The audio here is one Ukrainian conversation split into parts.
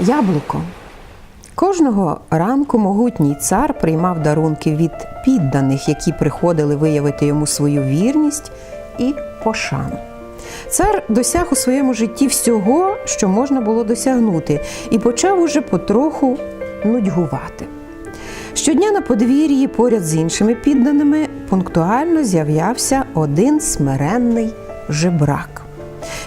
Яблуко. Кожного ранку могутній цар приймав дарунки від підданих, які приходили виявити йому свою вірність і пошану. Цар досяг у своєму житті всього, що можна було досягнути, і почав уже потроху нудьгувати. Щодня на подвір'ї поряд з іншими підданими пунктуально з'являвся один смиренний жебрак.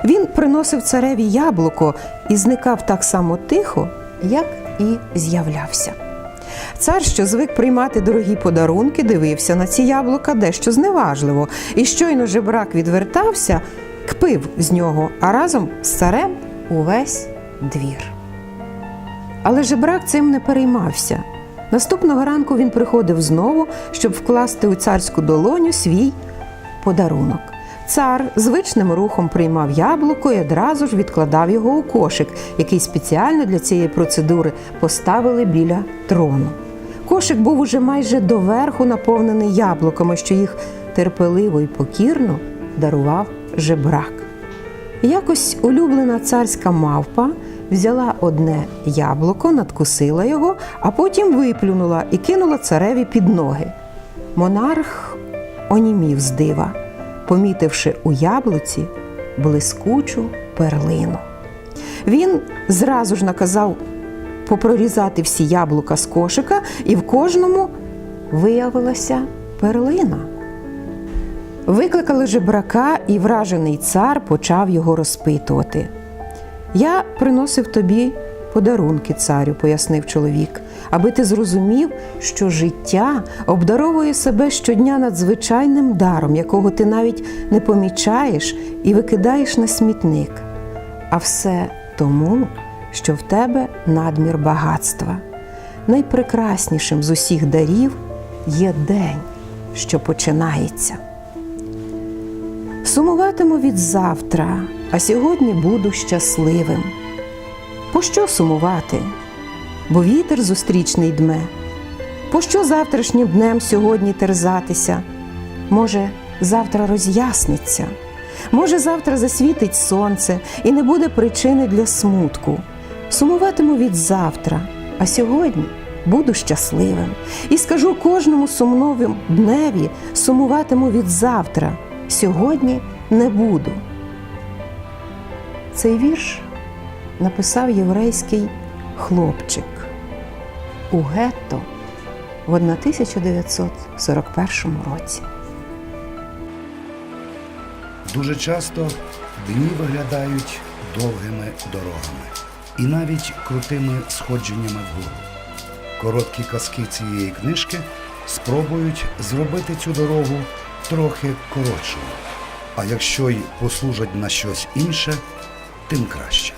Він приносив цареві яблуко і зникав так само тихо, як і з'являвся. Цар, що звик приймати дорогі подарунки, дивився на ці яблука дещо зневажливо, і щойно жебрак відвертався, кпив з нього, а разом з царем увесь двір. Але жебрак цим не переймався. Наступного ранку він приходив знову, щоб вкласти у царську долоню свій подарунок. Цар звичним рухом приймав яблуко і одразу ж відкладав його у кошик, який спеціально для цієї процедури поставили біля трону. Кошик був уже майже доверху наповнений яблуками, що їх терпеливо і покірно дарував жебрак. Якось улюблена царська мавпа взяла одне яблуко, надкусила його, а потім виплюнула і кинула цареві під ноги. Монарх онімів з дива, помітивши у яблуці блискучу перлину. Він зразу ж наказав попрорізати всі яблука з кошика, і в кожному виявилася перлина. Викликали жебрака, і вражений цар почав його розпитувати. Я приносив тобі подарунки, царю, пояснив чоловік, аби ти зрозумів, що життя обдаровує себе щодня надзвичайним даром, якого ти навіть не помічаєш і викидаєш на смітник. А все тому, що в тебе надмір багатства. Найпрекраснішим з усіх дарів є день, що починається. Сумуватиму від завтра, а сьогодні буду щасливим. Пощо сумувати? Бо вітер зустрічний дме. Пощо завтрашнім днем сьогодні терзатися? Може, завтра роз'ясниться, може, завтра засвітить сонце і не буде причини для смутку. Сумуватиму від завтра, а сьогодні буду щасливим. І скажу кожному сумновим дневі, сумуватиму від завтра, сьогодні не буду. Цей вірш написав єврейський хлопчик у гетто в 1941 році. Дуже часто дні виглядають довгими дорогами і навіть крутими сходженнями вгору. Короткі казки цієї книжки спробують зробити цю дорогу трохи коротшою. А якщо й послужать на щось інше, тим краще.